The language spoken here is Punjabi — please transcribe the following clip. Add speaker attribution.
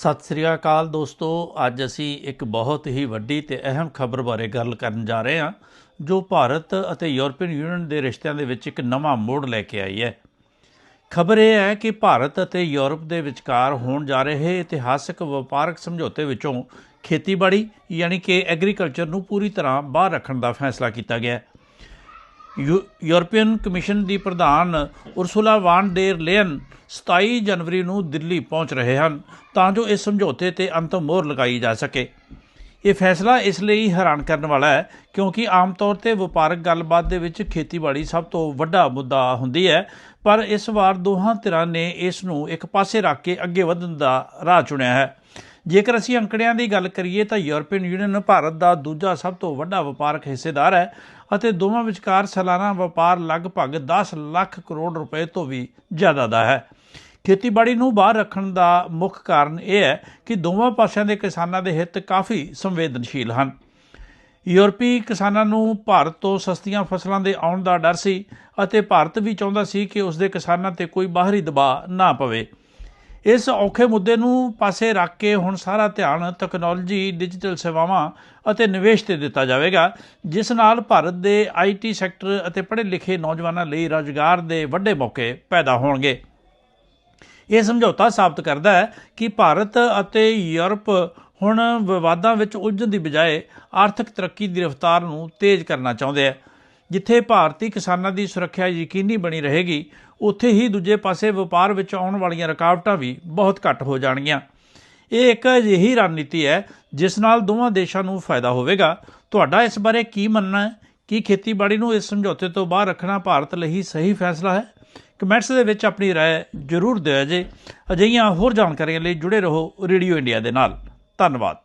Speaker 1: ਸਤਿ ਸ੍ਰੀ ਅਕਾਲ ਦੋਸਤੋ, ਅੱਜ ਅਸੀਂ ਇੱਕ ਬਹੁਤ ਹੀ ਵੱਡੀ ਤੇ ਅਹਿਮ ਖਬਰ ਬਾਰੇ ਗੱਲ ਕਰਨ ਜਾ ਰਹੇ ਹਾਂ, ਜੋ ਭਾਰਤ ਅਤੇ ਯੂਰਪੀਅਨ ਯੂਨੀਅਨ ਦੇ ਰਿਸ਼ਤਿਆਂ ਦੇ ਵਿੱਚ ਇੱਕ ਨਵਾਂ ਮੋੜ ਲੈ ਕੇ ਆਈ ਹੈ। ਖਬਰ ਇਹ ਹੈ ਕਿ ਭਾਰਤ ਅਤੇ ਯੂਰਪ ਦੇ ਵਿਚਕਾਰ ਹੋਣ ਜਾ ਰਹੇ ਇਤਿਹਾਸਕ ਵਪਾਰਕ ਸਮਝੌਤੇ ਵਿੱਚੋਂ ਖੇਤੀਬਾੜੀ, ਯਾਨੀ ਕਿ ਐਗਰੀਕਲਚਰ ਨੂੰ ਪੂਰੀ ਤਰ੍ਹਾਂ ਬਾਹਰ ਰੱਖਣ ਦਾ ਫੈਸਲਾ ਕੀਤਾ ਗਿਆ ਹੈ। ਯੂਰਪੀਅਨ ਕਮਿਸ਼ਨ ਦੀ ਪ੍ਰਧਾਨ ਉਰਸੁਲਾ ਵਾਨ ਡੇਰ ਲੇਨ 27 ਜਨਵਰੀ ਨੂੰ ਦਿੱਲੀ ਪਹੁੰਚ ਰਹੇ ਹਨ, ਤਾਂ ਜੋ ਇਸ ਸਮਝੌਤੇ ਤੇ ਅੰਤਮ ਮੋਹਰ ਲਗਾਈ ਜਾ ਸਕੇ। ਇਹ ਫੈਸਲਾ ਇਸ ਲਈ ਹੈਰਾਨ ਕਰਨ ਵਾਲਾ ਹੈ, ਕਿਉਂਕਿ ਆਮ ਤੌਰ ਤੇ ਵਪਾਰਕ ਗੱਲਬਾਤ ਦੇ ਵਿੱਚ ਖੇਤੀਬਾੜੀ ਸਭ ਤੋਂ ਵੱਡਾ ਮੁੱਦਾ ਹੁੰਦੀ ਹੈ, ਪਰ ਇਸ ਵਾਰ ਦੋਹਾਂ ਧਿਰਾਂ ਨੇ ਇਸ ਨੂੰ ਇੱਕ ਪਾਸੇ ਰੱਖ ਕੇ ਅੱਗੇ ਵਧਣ ਦਾ ਰਾਹ ਚੁਣਿਆ ਹੈ। ਜੇਕਰ ਅਸੀਂ ਅੰਕੜਿਆਂ ਦੀ ਗੱਲ ਕਰੀਏ ਤਾਂ ਯੂਰਪੀਅਨ ਯੂਨੀਅਨ ਭਾਰਤ ਦਾ ਦੂਜਾ ਸਭ ਤੋਂ ਵੱਡਾ ਵਪਾਰਕ ਹਿੱਸੇਦਾਰ ਹੈ ਅਤੇ ਦੋਵਾਂ ਵਿਚਕਾਰ ਸਾਲਾਨਾ ਵਪਾਰ ਲਗਭਗ 10 ਲੱਖ ਕਰੋੜ ਰੁਪਏ ਤੋਂ ਵੀ ਜ਼ਿਆਦਾ ਦਾ ਹੈ। ਖੇਤੀਬਾੜੀ ਨੂੰ ਬਾਹਰ ਰੱਖਣ ਦਾ ਮੁੱਖ ਕਾਰਨ ਇਹ ਹੈ ਕਿ ਦੋਵਾਂ ਪਾਸਿਆਂ ਦੇ ਕਿਸਾਨਾਂ ਦੇ ਹਿੱਤ ਕਾਫੀ ਸੰਵੇਦਨਸ਼ੀਲ ਹਨ। ਯੂਰਪੀ ਕਿਸਾਨਾਂ ਨੂੰ ਭਾਰਤ ਤੋਂ ਸਸਤੀਆਂ ਫਸਲਾਂ ਦੇ ਆਉਣ ਦਾ ਡਰ ਸੀ ਅਤੇ ਭਾਰਤ ਵੀ ਚਾਹੁੰਦਾ ਸੀ ਕਿ ਉਸ ਦੇ ਕਿਸਾਨਾਂ ਤੇ ਕੋਈ ਬਾਹਰੀ ਦਬਾਅ ਨਾ ਪਵੇ। ਇਸ ਔਖੇ ਮੁੱਦੇ ਨੂੰ ਪਾਸੇ ਰੱਖ ਕੇ ਹੁਣ ਸਾਰਾ ਧਿਆਨ ਟੈਕਨੋਲੋਜੀ ਡਿਜੀਟਲ ਸੇਵਾਵਾਂ ਅਤੇ ਨਿਵੇਸ਼ ਤੇ ਦਿੱਤਾ ਜਾਵੇਗਾ, ਜਿਸ ਨਾਲ ਭਾਰਤ ਦੇ ਆਈਟੀ ਸੈਕਟਰ ਅਤੇ ਪੜ੍ਹੇ ਲਿਖੇ ਨੌਜਵਾਨਾਂ ਲਈ ਰੋਜ਼ਗਾਰ ਦੇ ਵੱਡੇ ਮੌਕੇ ਪੈਦਾ ਹੋਣਗੇ। ਇਹ ਸਮਝੌਤਾ ਸਾਬਤ ਕਰਦਾ ਹੈ ਕਿ ਭਾਰਤ ਅਤੇ ਯੂਰਪ ਹੁਣ ਵਿਵਾਦਾਂ ਵਿੱਚ ਉਲਝਣ ਦੀ ਬਜਾਏ ਆਰਥਿਕ ਤਰੱਕੀ ਦੀ ਰਫ਼ਤਾਰ ਨੂੰ ਤੇਜ਼ ਕਰਨਾ ਚਾਹੁੰਦੇ ਹੈ ਜਿੱਥੇ ਭਾਰਤੀ ਕਿਸਾਨਾਂ ਦੀ ਸੁਰੱਖਿਆ ਯਕੀਨੀ ਬਣੀ ਰਹੇਗੀ ਉੱਥੇ ਹੀ ਦੂਜੇ ਪਾਸੇ ਵਪਾਰ ਵਿੱਚ ਆਉਣ ਵਾਲੀਆਂ ਰੁਕਾਵਟਾਂ ਵੀ ਬਹੁਤ ਘੱਟ ਹੋ ਜਾਣਗੀਆਂ ਇਹ ਇੱਕ ਅਜਿਹੀ ਰਣਨੀਤੀ ਹੈ ਜਿਸ ਨਾਲ ਦੋਵਾਂ ਦੇਸ਼ਾਂ ਨੂੰ ਫਾਇਦਾ ਹੋਵੇਗਾ ਤੁਹਾਡਾ ਇਸ ਬਾਰੇ ਕੀ ਮੰਨਣਾ ਹੈ ਕੀ ਖੇਤੀਬਾੜੀ ਨੂੰ ਇਸ ਸਮਝੌਤੇ ਤੋਂ ਬਾਹਰ ਰੱਖਣਾ ਭਾਰਤ ਲਈ ਸਹੀ ਫੈਸਲਾ ਹੈ ਕਮੈਂਟਸ ਦੇ ਵਿੱਚ ਆਪਣੀ رائے ਜ਼ਰੂਰ ਦਿਓ ਜੇ ਅਜਿਹੀਆਂ ਹੋਰ ਜਾਣਕਾਰੀਆਂ ਲਈ ਜੁੜੇ ਰਹੋ ਰੇਡੀਓ ਇੰਡੀਆ ਦੇ ਨਾਲ ਧੰਨਵਾਦ